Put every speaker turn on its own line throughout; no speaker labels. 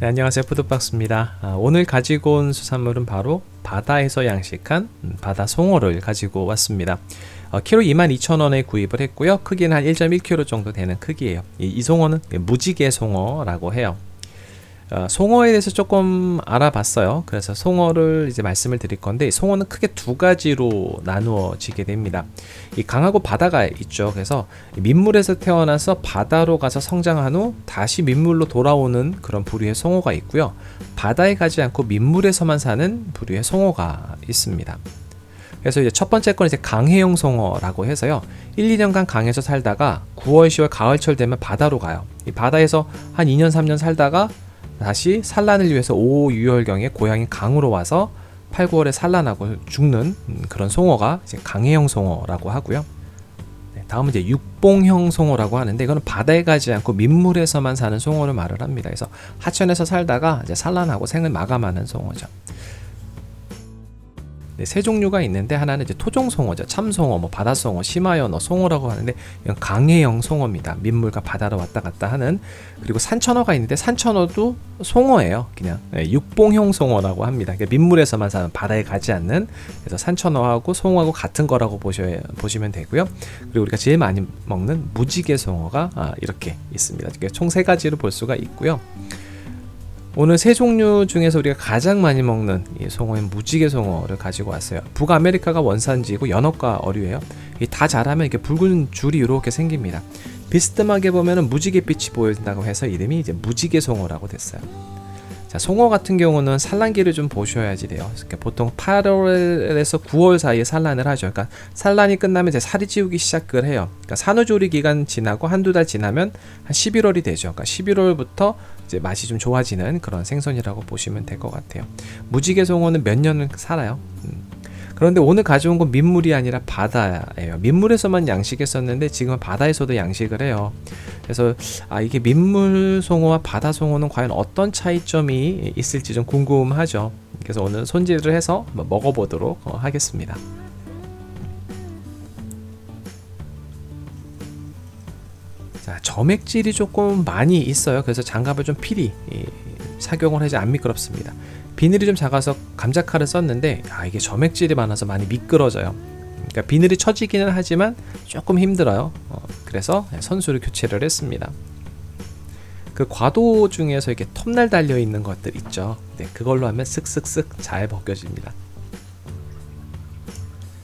네, 안녕하세요. 푸드박스입니다. 아, 오늘 가지고 온 수산물은 바로 바다에서 양식한 음, 바다 송어를 가지고 왔습니다. 어, 키로 22,000원에 구입을 했고요. 크기는 한 1.1kg 정도 되는 크기예요. 이, 이 송어는 무지개 송어라고 해요. 어, 송어에 대해서 조금 알아봤어요. 그래서 송어를 이제 말씀을 드릴 건데 송어는 크게 두 가지로 나누어지게 됩니다. 이 강하고 바다가 있죠. 그래서 민물에서 태어나서 바다로 가서 성장한 후 다시 민물로 돌아오는 그런 부류의 송어가 있고요. 바다에 가지 않고 민물에서만 사는 부류의 송어가 있습니다. 그래서 이제 첫 번째 건 이제 강해용 송어라고 해서요. 1, 2년간 강에서 살다가 9월, 10월, 가을철 되면 바다로 가요. 이 바다에서 한 2년, 3년 살다가 다시 산란을 위해서 5, 6월경에 고향인 강으로 와서 8, 9월에 산란하고 죽는 그런 송어가 이제 강해형 송어라고 하고요. 네, 다음은 이제 육봉형 송어라고 하는데 이거는 바다에 가지 않고 민물에서만 사는 송어를 말을 합니다. 그래서 하천에서 살다가 이제 산란하고 생을 마감하는 송어죠. 네, 세 종류가 있는데 하나는 이제 토종송어죠. 참송어, 뭐 바다송어, 심화연어, 송어라고 하는데 이건 강해형 송어입니다. 민물과 바다로 왔다 갔다 하는 그리고 산천어가 있는데 산천어도 송어예요. 그냥 네, 육봉형 송어라고 합니다. 그러니까 민물에서만 사는 바다에 가지 않는 그래서 산천어하고 송어하고 같은 거라고 보셔 보시면 되고요. 그리고 우리가 제일 많이 먹는 무지개 송어가 아, 이렇게 있습니다. 총 세 가지로 볼 수가 있고요. 오늘 세 종류 중에서 우리가 가장 많이 먹는 이 송어인 무지개 송어를 가지고 왔어요. 북아메리카가 원산지고 연어과 어류예요. 다 자라면 이렇게 붉은 줄이 이렇게 생깁니다. 비스듬하게 보면 무지개빛이 보인다고 해서 이름이 이제 무지개 송어라고 됐어요. 자, 송어 같은 경우는 산란기를 좀 보셔야지 돼요. 그러니까 보통 8월에서 9월 사이에 산란을 하죠. 그러니까 산란이 끝나면 이제 살이 찌우기 시작을 해요. 그러니까 산후조리 기간 지나고 한두 달 지나면 한 11월이 되죠. 그러니까 11월부터 이제 맛이 좀 좋아지는 그런 생선이라고 보시면 될 것 같아요. 무지개 송어는 몇 년을 살아요. 음. 그런데 오늘 가져온 건 민물이 아니라 바다예요. 민물에서만 양식했었는데 지금은 바다에서도 양식을 해요. 그래서 아 이게 민물 송어와 바다 송어는 과연 어떤 차이점이 있을지 좀 궁금하죠. 그래서 오늘 손질을 해서 먹어보도록 어, 하겠습니다. 자, 점액질이 조금 많이 있어요. 그래서 장갑을 좀 필히 착용을 하지 안 미끄럽습니다. 비늘이 좀 작아서 감자칼을 썼는데 아 이게 점액질이 많아서 많이 미끄러져요. 그러니까 비늘이 처지기는 하지만 조금 힘들어요. 어, 그래서 선수를 교체를 했습니다. 그 과도 중에서 이렇게 톱날 달려 있는 것들 있죠. 네, 그걸로 하면 쓱쓱쓱 잘 벗겨집니다.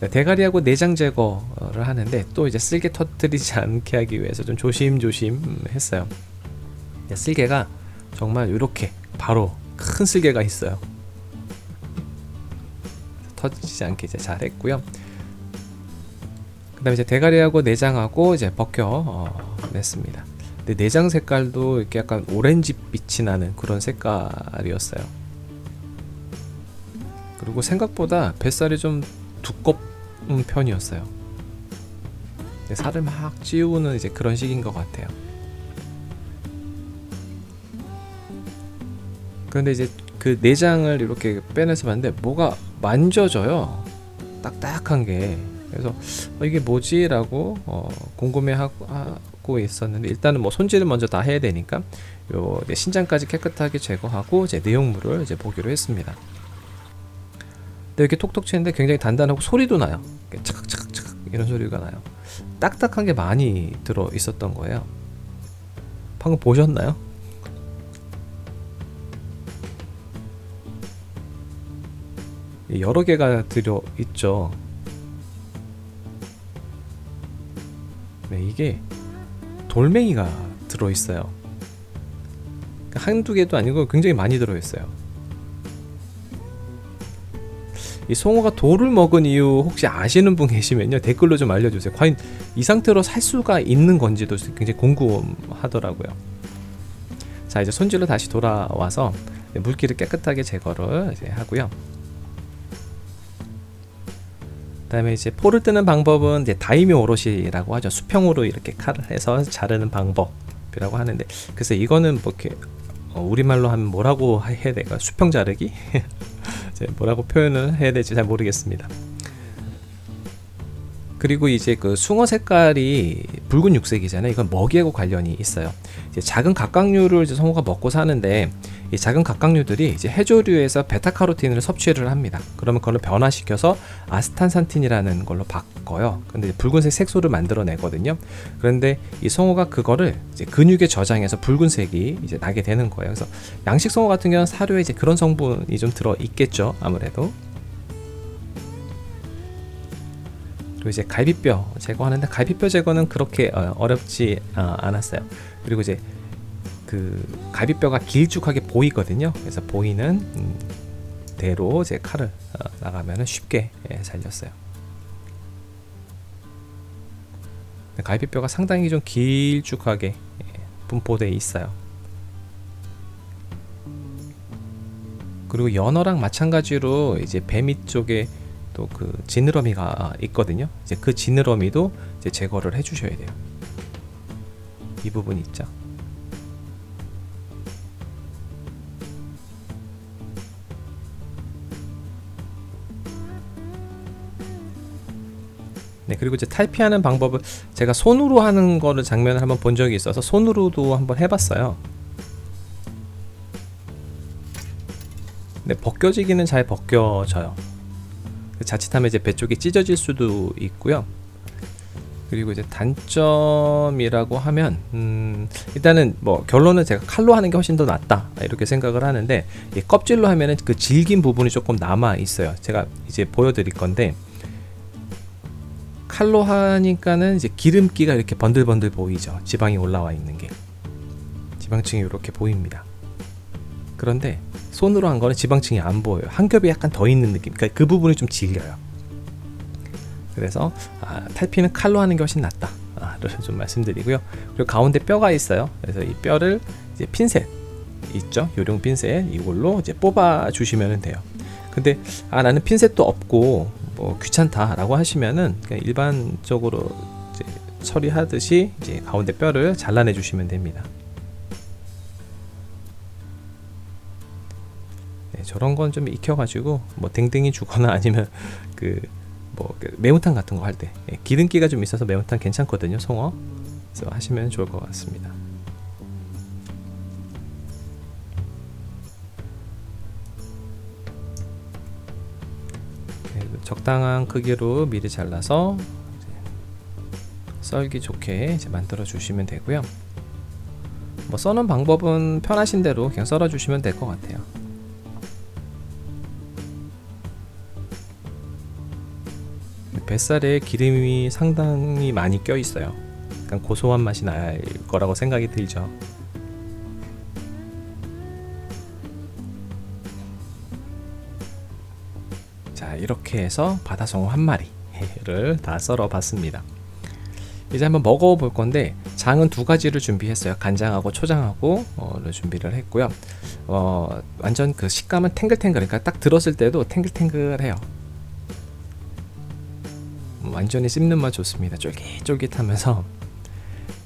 네, 대가리하고 내장 제거를 하는데 또 이제 쓸개 터뜨리지 않게 하기 위해서 좀 조심조심 했어요. 네, 쓸개가 정말 이렇게 바로 큰 쓸개가 있어요. 터지지 않게 이제 잘 했고요. 그 다음에 이제 대가리하고 내장하고 이제 벗겨 어, 냈습니다. 근데 내장 색깔도 이렇게 약간 오렌지 빛이 나는 그런 색깔이었어요. 그리고 생각보다 뱃살이 좀 두껍은 편이었어요. 살을 막 찌우는 이제 그런 식인 것 같아요. 그런데 이제 그 내장을 이렇게 빼내서 봤는데 뭐가 만져져요. 딱딱한 게. 그래서 어, 이게 뭐지라고 어, 궁금해하고 있었는데 일단은 뭐 손질을 먼저 다 해야 되니까 요 신장까지 깨끗하게 제거하고 이제 내용물을 이제 보기로 했습니다. 근데 이렇게 톡톡 치는데 굉장히 단단하고 소리도 나요. 차각차각차각 이런 소리가 나요. 딱딱한 게 많이 들어 있었던 거예요. 방금 보셨나요? 여러 개가 들어 있죠. 네, 이게 돌멩이가 들어 있어요. 그러니까 한두 개도 아니고 굉장히 많이 들어 있어요. 이 송어가 돌을 먹은 이유 혹시 아시는 분 계시면요 댓글로 좀 알려주세요. 과연 이 상태로 살 수가 있는 건지도 굉장히 궁금하더라고요. 자 이제 손질로 다시 돌아와서 물기를 깨끗하게 제거를 하고요. 그다음에 이제 포를 뜨는 방법은 이제 다이묘 오롯이라고 하죠. 수평으로 이렇게 칼을 해서 자르는 방법이라고 하는데 그래서 이거는 뭐 이렇게 어, 우리말로 하면 뭐라고 해야 될까? 수평 자르기? 뭐라고 표현을 해야 될지 잘 모르겠습니다. 그리고 이제 그 숭어 색깔이 붉은 육색이잖아요. 이건 먹이하고 관련이 있어요. 작은 각각류를 이제 성어가 먹고 사는데 이 작은 각각류들이 이제 해조류에서 베타카로틴을 섭취를 합니다. 그러면 그걸 변화시켜서 아스탄산틴이라는 걸로 바꿔요. 근데 붉은색 색소를 만들어내거든요. 그런데 이 성어가 그거를 이제 근육에 저장해서 붉은색이 이제 나게 되는 거예요. 그래서 양식 성어 같은 경우는 사료에 이제 그런 성분이 좀 들어 있겠죠. 아무래도. 그리고 이제 갈비뼈 제거하는데 갈비뼈 제거는 그렇게 어, 어렵지 어, 않았어요. 그리고 이제 그 갈비뼈가 길쭉하게 보이거든요. 그래서 보이는 음, 대로 제 칼을 어, 나가면 쉽게 예, 잘렸어요. 갈비뼈가 상당히 좀 길쭉하게 예, 분포되어 있어요. 그리고 연어랑 마찬가지로 이제 배밑 쪽에 또 그 지느러미가 있거든요. 이제 그 지느러미도 이제 제거를 해주셔야 돼요. 이 부분 있죠. 네, 그리고 이제 탈피하는 방법을 제가 손으로 하는 거를 장면을 한번 본 적이 있어서 손으로도 한번 해봤어요. 네, 벗겨지기는 잘 벗겨져요. 자칫하면 이제 배 쪽이 찢어질 수도 있고요. 그리고 이제 단점이라고 하면 음, 일단은 뭐 결론은 제가 칼로 하는 게 훨씬 더 낫다 이렇게 생각을 하는데 이 껍질로 하면은 그 질긴 부분이 조금 남아 있어요. 제가 이제 보여드릴 건데 칼로 하니까는 이제 기름기가 이렇게 번들번들 보이죠. 지방이 올라와 있는 게 지방층이 이렇게 보입니다. 그런데 손으로 한 거는 지방층이 안 보여요. 한 겹이 약간 더 있는 느낌. 그러니까 그 부분이 좀 질려요. 그래서 아, 탈피는 칼로 하는 게 훨씬 낫다. 아, 좀 말씀드리고요. 그리고 가운데 뼈가 있어요. 그래서 이 뼈를 이제 핀셋 있죠. 요령 핀셋 이걸로 이제 뽑아 주시면 돼요. 근데 아 나는 핀셋도 없고 뭐 귀찮다라고 하시면은 일반적으로 이제 처리하듯이 이제 가운데 뼈를 잘라내 주시면 됩니다. 네, 저런 건 좀 익혀가지고 뭐 댕댕이 주거나 아니면 그 뭐 매운탕 같은 거 할때 기름기가 좀 있어서 매운탕 괜찮거든요 송어 그래서 하시면 좋을 것 같습니다. 적당한 크기로 미리 잘라서 썰기 좋게 이제 만들어 주시면 되고요. 뭐 써는 방법은 편하신 대로 그냥 썰어 주시면 될 것 같아요. 뱃살에 기름이 상당히 많이 껴 있어요. 약간 고소한 맛이 날 거라고 생각이 들죠. 자, 이렇게 해서 바다성어 한 마리를 다 썰어 봤습니다. 이제 한번 먹어 볼 건데 장은 두 가지를 준비했어요. 간장하고 초장하고 어, 준비를 했고요. 어, 완전 그 식감은 탱글탱글, 그러니까 딱 들었을 때도 탱글탱글해요. 완전히 씹는 맛 좋습니다. 쫄깃쫄깃하면서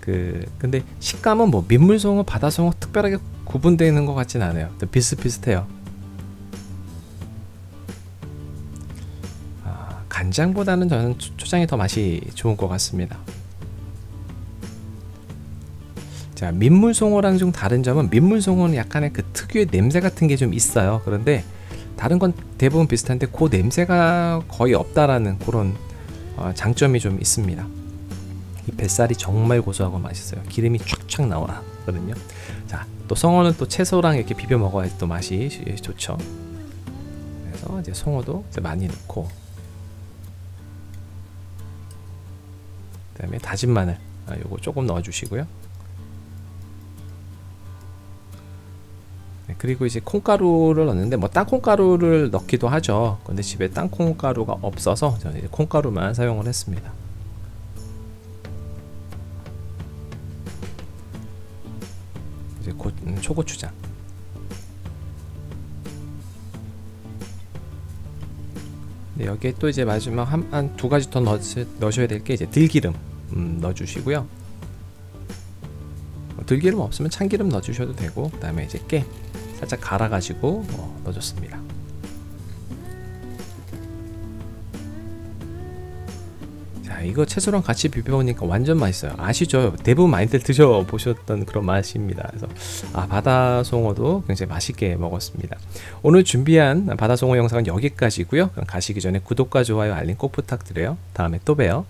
그 근데 식감은 뭐 민물송어, 바다송어 특별하게 구분되는 것 같진 않아요. 비슷비슷해요. 간장보다는 저는 초장이 더 맛이 좋은 것 같습니다. 자, 민물송어랑 좀 다른 점은 민물송어는 약간의 그 특유의 냄새 같은 게 좀 있어요. 그런데 다른 건 대부분 비슷한데 그 냄새가 거의 없다라는 그런 어, 장점이 좀 있습니다. 이 뱃살이 정말 고소하고 맛있어요. 기름이 촥촥 나오거든요. 자, 또 송어는 또 채소랑 이렇게 비벼 먹어야 또 맛이 좋죠. 그래서 이제 송어도 이제 많이 넣고, 그 다음에 다진 마늘, 아, 요거 조금 넣어주시고요. 네, 그리고 이제 콩가루를 넣는데 뭐 땅콩가루를 넣기도 하죠. 근데 집에 땅콩가루가 없어서 저는 이제 콩가루만 사용을 했습니다. 이제 고, 음, 초고추장. 네, 여기에 또 이제 마지막 한 두 가지 더 넣, 넣으셔야 될 게 이제 들기름 음, 넣어주시고요. 뭐 들기름 없으면 참기름 넣어주셔도 되고, 그 다음에 이제 깨 살짝 갈아가지고 어, 넣어줬습니다. 자, 이거 채소랑 같이 비벼보니까 완전 맛있어요. 아시죠? 대부분 많이들 드셔보셨던 그런 맛입니다. 그래서 아, 바다송어도 굉장히 맛있게 먹었습니다. 오늘 준비한 바다송어 영상은 여기까지고요. 가시기 전에 구독과 좋아요, 알림 꼭 부탁드려요. 다음에 또 봬요.